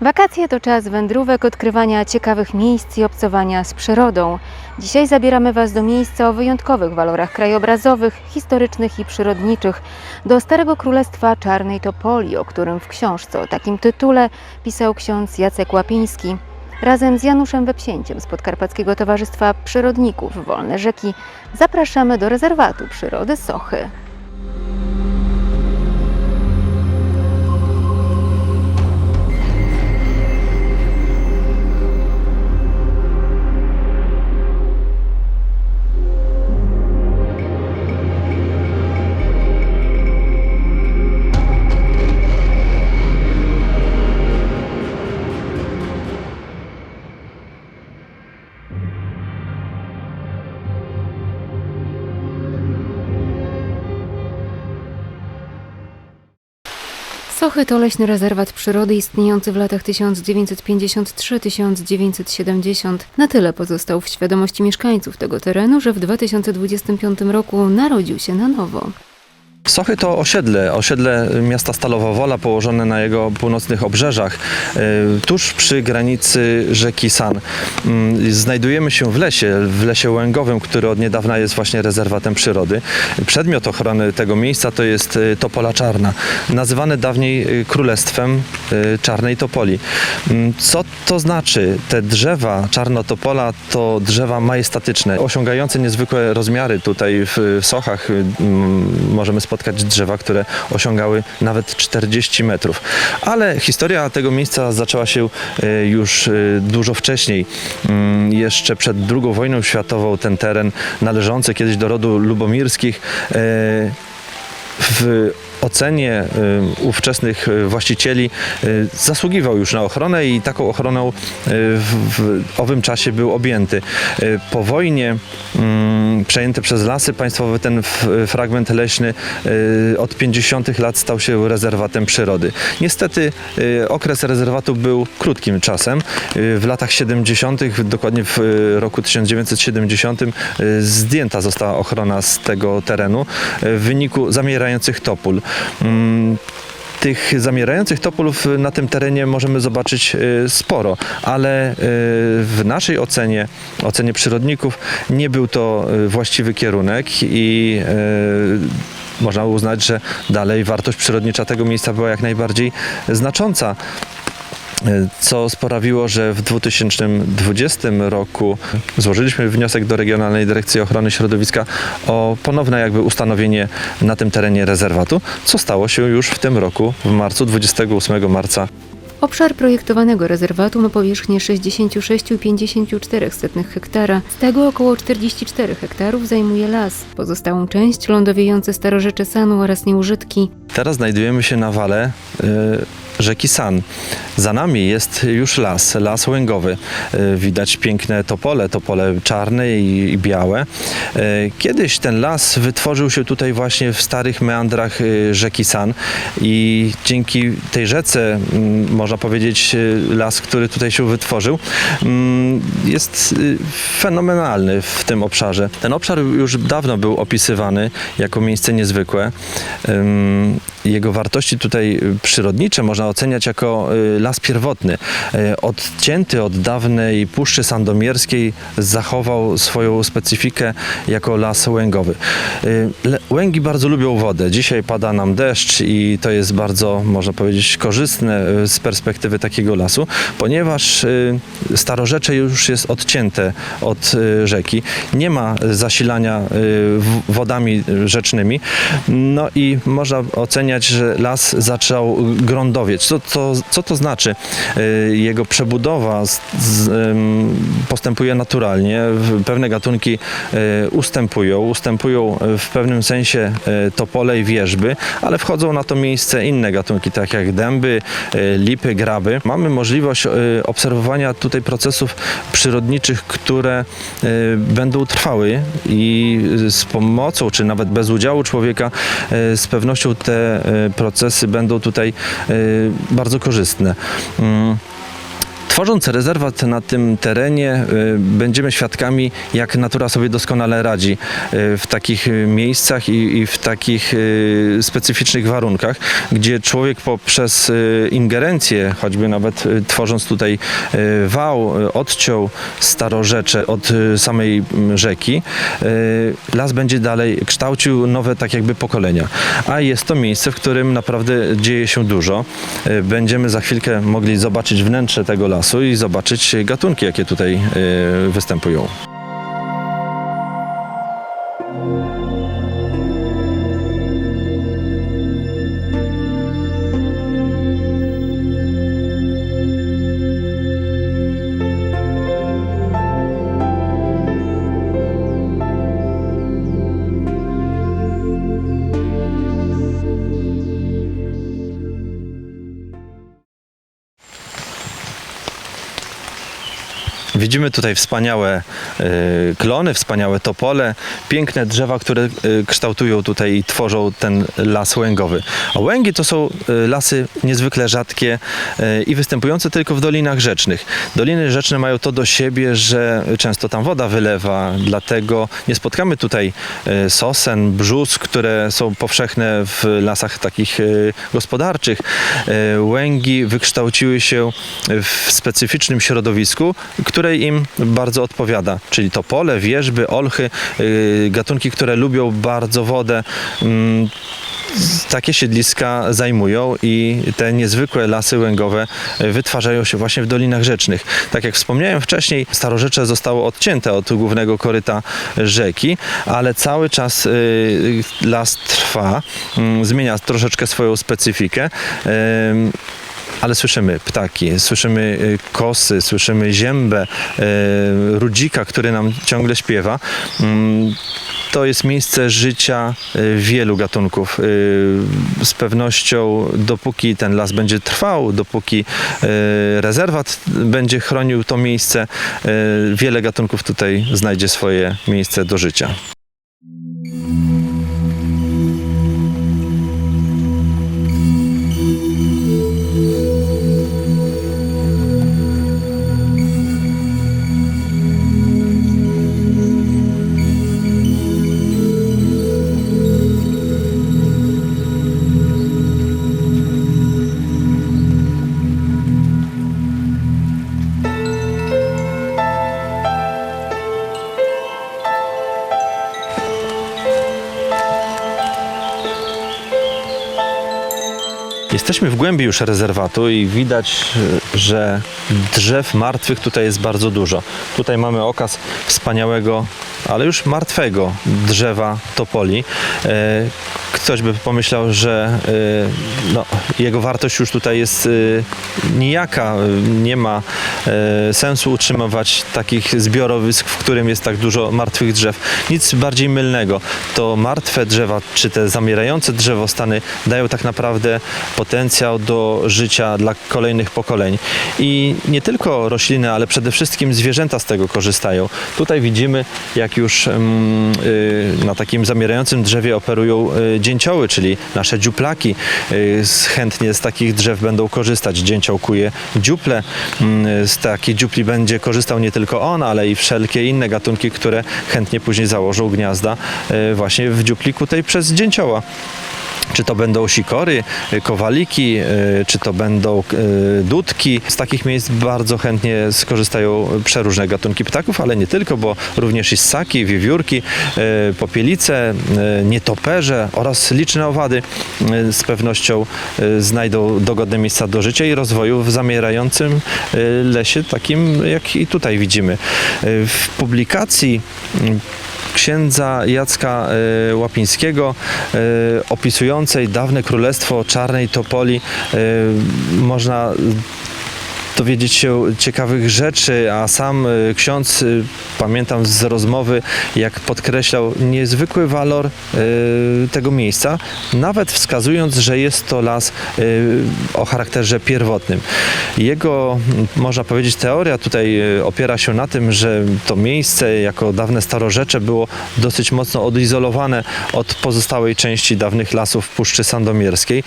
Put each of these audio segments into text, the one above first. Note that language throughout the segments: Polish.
Wakacje to czas wędrówek, odkrywania ciekawych miejsc i obcowania z przyrodą. Dzisiaj zabieramy Was do miejsca o wyjątkowych walorach krajobrazowych, historycznych i przyrodniczych, do Starego Królestwa Czarnej Topoli, o którym w książce o takim tytule pisał ksiądz Jacek Łapiński. Razem z Januszem Wepsięciem z Podkarpackiego Towarzystwa Przyrodników Wolne Rzeki zapraszamy do rezerwatu przyrody Sochy. Sochy to leśny rezerwat przyrody istniejący w latach 1953-1970. Na tyle pozostał w świadomości mieszkańców tego terenu, że w 2025 roku narodził się na nowo. Sochy to osiedle, osiedle miasta Stalowa Wola położone na jego północnych obrzeżach, e, tuż przy granicy rzeki San. Mm, Znajdujemy się w lesie, w lesie łęgowym, który od niedawna jest właśnie rezerwatem przyrody. Przedmiot ochrony tego miejsca to jest e, topola czarna, nazywane dawniej e, królestwem czarnej topoli. Mm, Co to znaczy? Te drzewa czarnotopola to drzewa majestatyczne, osiągające niezwykłe rozmiary. Tutaj w Sochach mm, możemy spotkać drzewa, które osiągały nawet 40 metrów. Ale historia tego miejsca zaczęła się e, już e, dużo wcześniej. Mm, Jeszcze przed II wojną światową ten teren należący kiedyś do rodu lubomirskich e, w ocenie y, ówczesnych y, właścicieli y, zasługiwał już na ochronę i taką ochroną w, owym czasie był objęty. Po wojnie mm, przejęty przez lasy państwowe ten fragment leśny od 50 lat stał się rezerwatem przyrody. Niestety okres rezerwatu był krótkim czasem. W latach 70., dokładnie w roku 1970 y, zdjęta została ochrona z tego terenu w wyniku zamierających topól. Mm, tych zamierających topolów na tym terenie możemy zobaczyć y, sporo, ale y, w naszej ocenie, ocenie przyrodników, nie był to y, właściwy kierunek i można uznać, że dalej wartość przyrodnicza tego miejsca była jak najbardziej znacząca. Y, Co sprawiło, że w 2020 roku złożyliśmy wniosek do Regionalnej Dyrekcji Ochrony Środowiska o ponowne jakby ustanowienie na tym terenie rezerwatu, co stało się już w tym roku, w marcu, 28 marca Obszar projektowanego rezerwatu ma powierzchnię 66,54 hektara. Z tego około 44 hektarów zajmuje las. Pozostałą część lądowiejące starorzecze Sanu oraz nieużytki. Teraz znajdujemy się na wale y, rzeki San. Za nami jest już las, las łęgowy. Y, widać piękne topole, topole czarne i, białe. Y, kiedyś ten las wytworzył się tutaj właśnie w starych meandrach y, rzeki San i dzięki tej rzece, można powiedzieć, las, który tutaj się wytworzył, jest fenomenalny w tym obszarze. Ten obszar już dawno był opisywany jako miejsce niezwykłe. Jego wartości tutaj przyrodnicze można oceniać jako y, las pierwotny. Y, Odcięty od dawnej Puszczy Sandomierskiej zachował swoją specyfikę jako las łęgowy. Y, Łęgi bardzo lubią wodę. Dzisiaj pada nam deszcz i to jest bardzo, można powiedzieć, korzystne z perspektywy takiego lasu, ponieważ starorzecze już jest odcięte od rzeki. Nie ma zasilania wodami rzecznymi. No i można oceniać, że las zaczął grądowieć. Co to, co to znaczy? Y, Jego przebudowa postępuje naturalnie. Pewne gatunki y, ustępują. Ustępują w pewnym sensie y, topole i wierzby, ale wchodzą na to miejsce inne gatunki, tak jak dęby, lipy, graby. Mamy możliwość obserwowania tutaj procesów przyrodniczych, które będą trwały i z pomocą, czy nawet bez udziału człowieka, z pewnością te procesy będą tutaj bardzo korzystne. Tworząc rezerwat na tym terenie, y, będziemy świadkami, jak natura sobie doskonale radzi y, w takich miejscach i, w takich y, specyficznych warunkach, gdzie człowiek poprzez ingerencję, choćby nawet tworząc tutaj wał, odciął starorzecze od samej mm, rzeki, las będzie dalej kształcił nowe tak jakby pokolenia. A jest to miejsce, w którym naprawdę dzieje się dużo. Będziemy za chwilkę mogli zobaczyć wnętrze tego lasu i zobaczyć gatunki, jakie tutaj y, występują. Widzimy tutaj wspaniałe y, klony, wspaniałe topole, piękne drzewa, które y, kształtują tutaj i tworzą ten las łęgowy. A łęgi to są y, lasy niezwykle rzadkie i występujące tylko w dolinach rzecznych. Doliny rzeczne mają to do siebie, że często tam woda wylewa, dlatego nie spotkamy tutaj sosen, brzus, które są powszechne w lasach takich gospodarczych. Łęgi wykształciły się w specyficznym środowisku, które im bardzo odpowiada, czyli topole, wierzby, olchy, y, gatunki, które lubią bardzo wodę. mm, takie siedliska zajmują i te niezwykłe lasy łęgowe y, wytwarzają się właśnie w dolinach rzecznych. Tak jak wspomniałem wcześniej, starorzecze zostało odcięte od głównego koryta rzeki, ale cały czas y, las trwa, mm, zmienia troszeczkę swoją specyfikę. Ale słyszymy ptaki, słyszymy y, kosy, słyszymy ziębę, y, rudzika, który nam ciągle śpiewa. Mm, To jest miejsce życia y, wielu gatunków. Z pewnością, dopóki ten las będzie trwał, dopóki rezerwat będzie chronił to miejsce, wiele gatunków tutaj znajdzie swoje miejsce do życia. Jesteśmy w głębi już rezerwatu i widać, e, że drzew martwych tutaj jest bardzo dużo. Tutaj mamy okaz wspaniałego, ale już martwego drzewa topoli. Ktoś by pomyślał, że e, no, jego wartość już tutaj jest e, nijaka. Nie ma e, sensu utrzymywać takich zbiorowisk, w którym jest tak dużo martwych drzew. Nic bardziej mylnego. To martwe drzewa, czy te zamierające drzewostany dają tak naprawdę potencjał do życia dla kolejnych pokoleń. I nie tylko rośliny, ale przede wszystkim zwierzęta z tego korzystają. Tutaj widzimy, jak już mm, y, na takim zamierającym drzewie operują y, dzięcioły, czyli nasze dziuplaki. Y, chętnie z takich drzew będą korzystać. Dzięcioł kuje dziuple. Mm, Z takiej dziupli będzie korzystał nie tylko on, ale i wszelkie inne gatunki, które chętnie później założą gniazda y, właśnie w dziupli kutej przez dzięcioła. Czy to będą sikory, y, kowaliki, y, czy to będą y, dudki. Z takich miejsc bardzo chętnie skorzystają przeróżne gatunki ptaków, ale nie tylko, bo również i ssaki, wiewiórki, popielice, nietoperze oraz liczne owady z pewnością znajdą dogodne miejsca do życia i rozwoju w zamierającym lesie, takim jak i tutaj widzimy. W publikacji księdza Jacka Łapińskiego e, dawne królestwo czarnej topoli e, można dowiedzieć się ciekawych rzeczy, a sam y, ksiądz, y, pamiętam z rozmowy, jak podkreślał niezwykły walor y, tego miejsca, nawet wskazując, że jest to las o charakterze pierwotnym. Jego, można powiedzieć, teoria tutaj opiera się na tym, że to miejsce jako dawne starorzecze było dosyć mocno odizolowane od pozostałej części dawnych lasów Puszczy Sandomierskiej,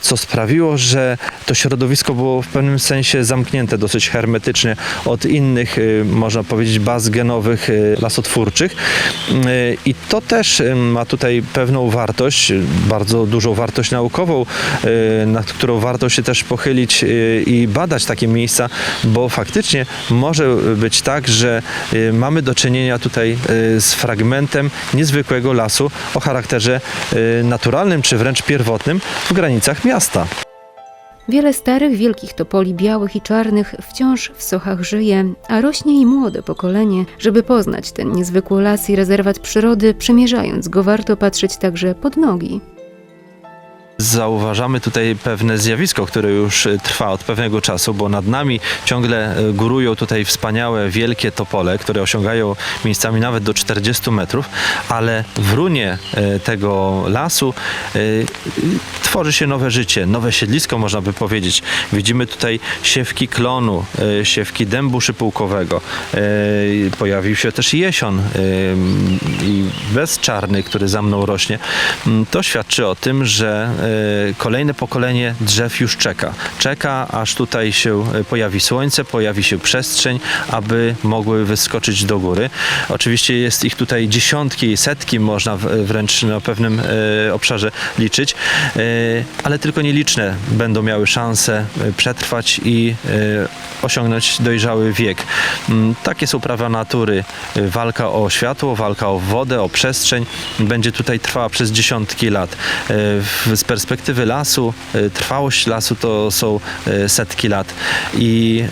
co sprawiło, że to środowisko było w pewnym sensie zamknięte dosyć hermetycznie od innych, y, można powiedzieć, baz genowych y, lasotwórczych. Y, I to też ma tutaj pewną wartość, bardzo dużą wartość naukową, nad którą warto się też pochylić i badać takie miejsca, bo faktycznie może być tak, że mamy do czynienia tutaj z fragmentem niezwykłego lasu o charakterze naturalnym czy wręcz pierwotnym w granicach miasta. Wiele starych, wielkich topoli białych i czarnych wciąż w sochach żyje, a rośnie i młode pokolenie. Żeby poznać ten niezwykły las i rezerwat przyrody, przemierzając go warto patrzeć także pod nogi. Zauważamy tutaj pewne zjawisko, które już y, trwa od pewnego czasu, bo nad nami ciągle y, górują tutaj wspaniałe, wielkie topole, które osiągają miejscami nawet do 40 metrów, ale w runie y, tego lasu tworzy się nowe życie, nowe siedlisko można by powiedzieć. Widzimy tutaj siewki klonu, siewki dębu szypułkowego. Pojawił się też jesion i bezczarny, który za mną rośnie. Mm, To świadczy o tym, że kolejne pokolenie drzew już czeka. Czeka, aż tutaj się y, pojawi słońce, pojawi się przestrzeń, aby mogły wyskoczyć do góry. Oczywiście jest ich tutaj dziesiątki, setki, można wręcz na pewnym y, obszarze liczyć, ale tylko nieliczne będą miały szansę przetrwać i osiągnąć dojrzały wiek. Mm, Takie są prawa natury. Walka o światło, walka o wodę, o przestrzeń będzie tutaj trwała przez dziesiątki lat. Z perspektywy lasu, y, trwałość lasu to są y, setki lat. I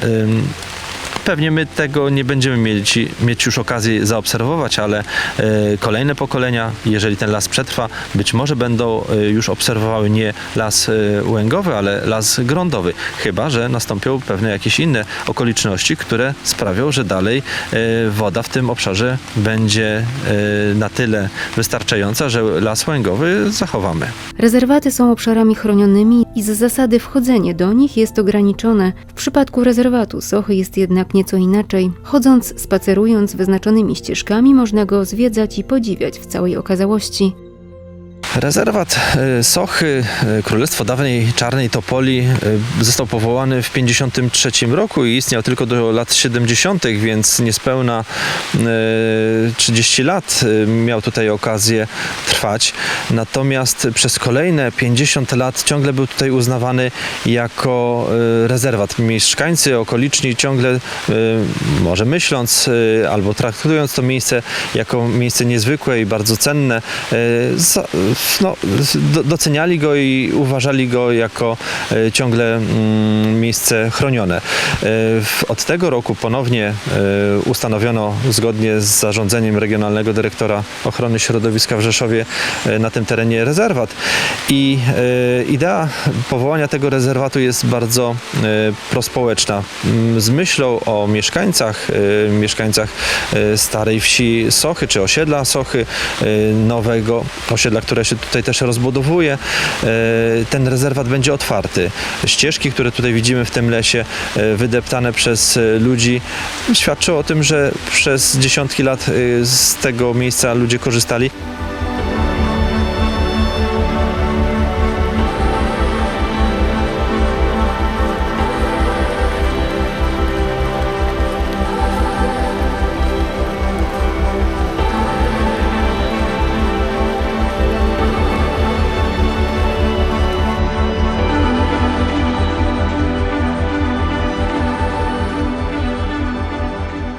Pewnie my tego nie będziemy mieć, mieć już okazji zaobserwować, ale e, kolejne pokolenia, jeżeli ten las przetrwa, być może będą e, już obserwowały nie las e, łęgowy, ale las grądowy. Chyba, że nastąpią pewne jakieś inne okoliczności, które sprawią, że dalej woda w tym obszarze będzie na tyle wystarczająca, że las łęgowy zachowamy. Rezerwaty są obszarami chronionymi i z zasady wchodzenie do nich jest ograniczone. W przypadku rezerwatu Sochy jest jednak nieco inaczej. Chodząc, spacerując wyznaczonymi ścieżkami, można go zwiedzać i podziwiać w całej okazałości. Rezerwat e, Sochy, e, Królestwo dawnej Czarnej Topoli e, został powołany w 1953 roku i istniał tylko do lat 70., więc niespełna e, 30 lat miał tutaj okazję trwać. Natomiast przez kolejne 50 lat ciągle był tutaj uznawany jako rezerwat. Mieszkańcy okoliczni ciągle, może myśląc albo traktując to miejsce jako miejsce niezwykłe i bardzo cenne, no, do, doceniali go i uważali go jako e, ciągle mm, miejsce chronione. E, Od tego roku ponownie e, ustanowiono zgodnie z zarządzeniem Regionalnego Dyrektora Ochrony Środowiska w Rzeszowie na tym terenie rezerwat. I idea powołania tego rezerwatu jest bardzo prospołeczna. Mm, Z myślą o mieszkańcach, mieszkańcach starej wsi Sochy, czy osiedla Sochy, nowego osiedla, które się tutaj też rozbudowuje, e, ten rezerwat będzie otwarty. Ścieżki, które tutaj widzimy w tym lesie, e, wydeptane przez e, ludzi, świadczą o tym, że przez dziesiątki lat z tego miejsca ludzie korzystali.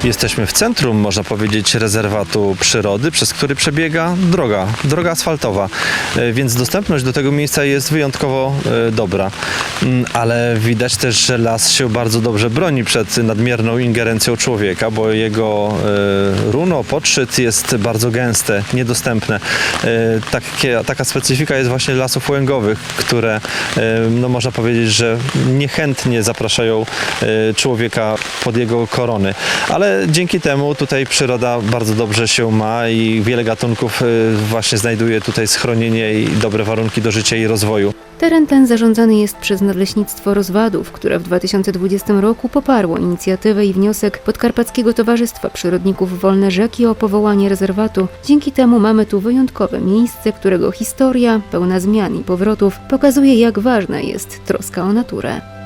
Jesteśmy w centrum, można powiedzieć, rezerwatu przyrody, przez który przebiega droga, droga asfaltowa, E, więc dostępność do tego miejsca jest wyjątkowo e, dobra. Mm, Ale widać też, że las się bardzo dobrze broni przed nadmierną ingerencją człowieka, bo jego e, runo, podszyt jest bardzo gęste, niedostępne. Takie, taka specyfika jest właśnie lasów łęgowych, które, no można powiedzieć, że niechętnie zapraszają człowieka pod jego korony. Ale dzięki temu tutaj przyroda bardzo dobrze się ma i wiele gatunków y, właśnie znajduje tutaj schronienie i dobre warunki do życia i rozwoju. Teren ten zarządzany jest przez Nadleśnictwo Rozwadów, które w 2020 roku poparło inicjatywę i wniosek Podkarpackiego Towarzystwa Przyrodników Wolne Rzeki o powołanie rezerwatu. Dzięki temu mamy tu wyjątkowe miejsce, którego historia, pełna zmian i powrotów, pokazuje jak ważna jest troska o naturę.